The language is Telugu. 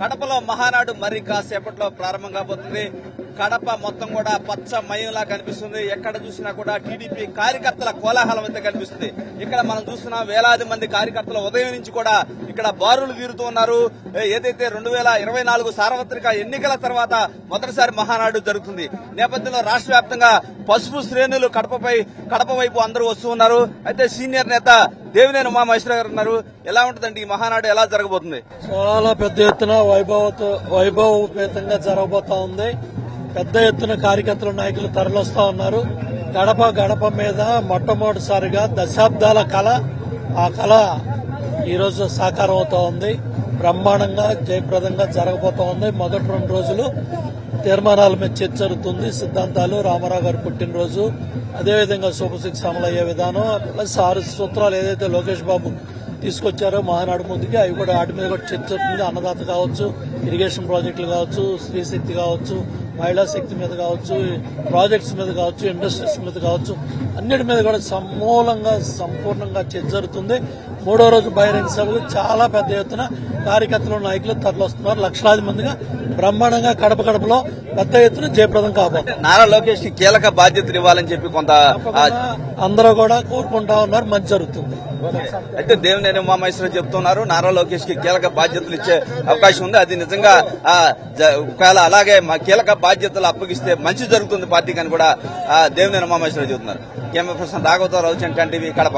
కడపలో మహానాడు మరి కాసేపట్లో ప్రారంభం కాబోతుంది. కడప మొత్తం కూడా పచ్చ మయంలా కనిపిస్తుంది. ఎక్కడ చూసినా కూడా టీడీపీ కార్యకర్తల కోలాహలం అయితే కనిపిస్తుంది. ఇక్కడ మనం చూస్తున్నాం వేలాది మంది కార్యకర్తలు ఉదయం నుంచి కూడా ఇక్కడ బారులు తీరుతూ ఉన్నారు. ఏదైతే రెండు వేల ఇరవై నాలుగు సార్వత్రిక ఎన్నికల తర్వాత మొదటిసారి మహానాడు జరుగుతుంది. నేపథ్యంలో రాష్ట్ర వ్యాప్తంగా పసుపు శ్రేణులు కడపపై కడప వైపు అందరూ వస్తూ ఉన్నారు. అయితే సీనియర్ నేత దేవినేని ఉమామహేశ్వర గారు ఉన్నారు. ఎలా ఉంటుందండి? ఈ మహానాడు ఎలా జరగబోతుంది? చాలా పెద్ద ఎత్తున వైభవతో వైభవపేతంగా జరగబోతా ఉంది. పెద్ద ఎత్తున కార్యకర్తలు నాయకులు తరలిస్తా ఉన్నారు. గడప గడప మీద మొట్టమొదటిసారిగా దశాబ్దాల కళ ఆ కళ ఈరోజు సాకారం అవుతా ఉంది. బ్రహ్మాండంగా జయప్రదంగా జరగబోతా ఉంది. మొదటి రెండు రోజులు తీర్మానాల మీద చర్చ జరుగుతుంది. సిద్ధాంతాలు రామారావు గారు పుట్టినరోజు. అదేవిధంగా సూపర్ సిక్స్ అమలు అయ్యే విధానం. ప్లస్ ఆరు సూత్రాలు ఏదైతే లోకేష్ బాబు తీసుకొచ్చారో మహానాడు ముందుకి. అవి కూడా వాటి మీద కూడా చర్చ అవుతుంది అన్నదాత కావచ్చు ఇరిగేషన్ ప్రాజెక్టులు కావచ్చు స్త్రీ శక్తి కావచ్చు మహిళా శక్తి మీద కావచ్చు ప్రాజెక్ట్స్ మీద కావచ్చు ఇండస్ట్రీస్ మీద కావచ్చు అన్నిటి మీద కూడా సమూలంగా సంపూర్ణంగా చర్చ జరుగుతుంది. మూడో రోజు బహిరంగ సభలు చాలా పెద్ద ఎత్తున కార్యకర్తలు నాయకులు తరలిస్తున్నారు లక్షలాది మందిగా బ్రహ్మాండంగా కడప కడపలో పెద్ద ఎత్తున జయప్రదం కాబోతుంది. నారా లోకేష్కి కీలక బాధ్యతలు ఇవ్వాలని చెప్పి కొంత అందరూ కూడా కోరుకుంటా ఉన్నారు. మంచి జరుగుతుంది. అయితే దేవినేని ఉమామహేశ్వరరావు చెప్తున్నారు. నారా లోకేష్కి కీలక బాధ్యతలు ఇచ్చే అవకాశం ఉంది. అది నిజంగా ఆ, జ- ఒకవేళ అలాగే మా కీలక బాధ్యతలు అప్పగిస్తే మంచి జరుగుతుంది పార్టీకి అని కూడా దేవినేని ఉమామహేశ్వరరావు చెబుతున్నారు. కెమెరా పర్సన్ రాఘవతో రవిచంద్ర టీవీ కడప.